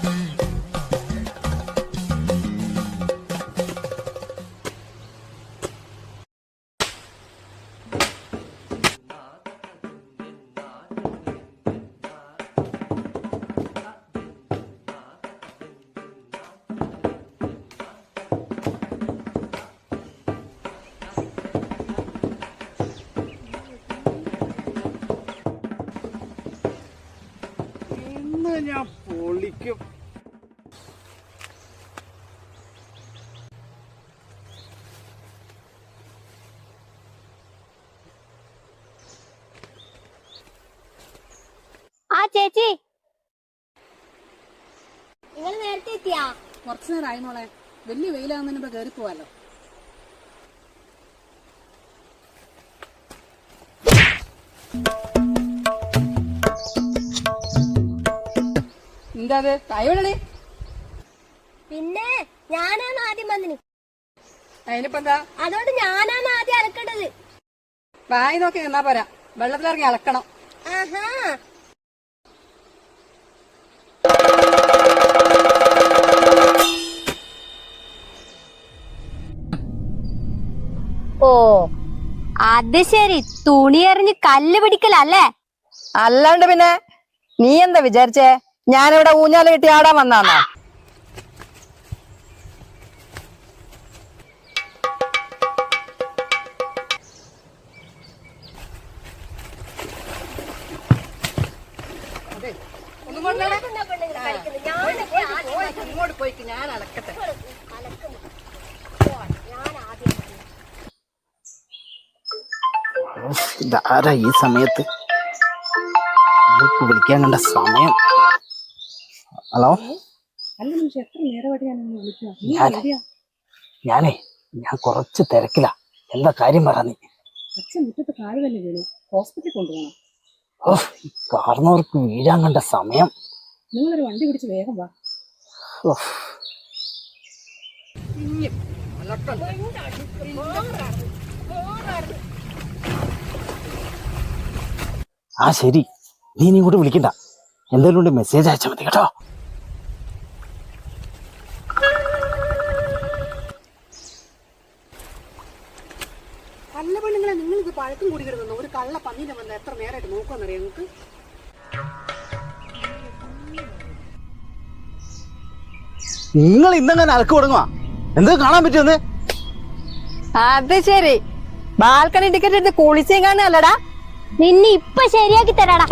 Mm-hmm. ഞാൻ പൊളിക്കും. ആ ചേച്ചി. നിങ്ങൾ നേരത്തെ എത്തിയാ? കുറച്ചു നേരമായി മോളെ. വലിയ വെയിലാകുന്നതിന് കേറി പോവാലോ എന്താ അത് കൈവിടണേ പിന്നെ ഞാനാണ് ആദ്യം വന്നിന്. അതിനിപ്പോ എന്താ അതുകൊണ്ട് ഞാനാണ് ആദ്യം അലക്കേണ്ടത്. വായി നോക്കി നിന്നാ പോരാ. വെള്ളത്തിലിറങ്ങി അലക്കണം. ആഹാ. ഓ അത് ശരി. തുണി എറിഞ്ഞ് കല്ല് പിടിക്കലല്ലേ? അല്ലാണ്ട് പിന്നെ നീ എന്താ വിചാരിച്ചേ? ഞാനിവിടെ ഊഞ്ഞാൽ കെട്ടി ആടാൻ വന്നാന്നോ ഇങ്ങോട്ട് ഞാൻ ഈ സമയത്ത്? വിളിക്കാൻ കണ്ട സമയം. ഹലോ? അല്ല നിമിഷം എത്ര നേരമായിട്ട് ഞാൻ വിളിക്കുക ഞാനേ. ഞാൻ കുറച്ച് തിരക്കിലാ. എന്താ കാര്യം പറ നീ. അച്ഛൻ മുറ്റത്ത് കാൽ തന്നെ വീണു. ഹോസ്പിറ്റലിൽ കൊണ്ടുപോകണം. ഓ കാർന്നവർക്ക് വീഴാൻ കണ്ട സമയം. നിങ്ങളൊരു വണ്ടി പിടിച്ച് വേഗം വാ. ആ ശരി. നീ ഇനി ഇങ്ങോട്ട് വിളിക്കണ്ട. എന്തെങ്കിലും മെസ്സേജ് അയച്ചാൽ മതി കേട്ടോ. കള്ള പെണ്ണുങ്ങളെ നിങ്ങൾ ഇത് പഴക്കം കൂടി കിടന്നു ഒരു കള്ള പന്നീനെ വന്ന് എത്ര നേരമായിട്ട് നോക്കുമെന്നറിയാം നിങ്ങൾക്ക്? നിങ്ങൾ ഇന്നങ്ങനെ അലക്ക് തുടങ്ങുക എന്ത് കാണാൻ പറ്റുമെന്ന് അത് ശരി. ബാൽക്കണി ടിക്കറ്റ് എടുത്ത് കുളിച്ചേങ്ങാന്നല്ലടാ നിന്നെ ഇപ്പൊ ശരിയാക്കി തരാടാ.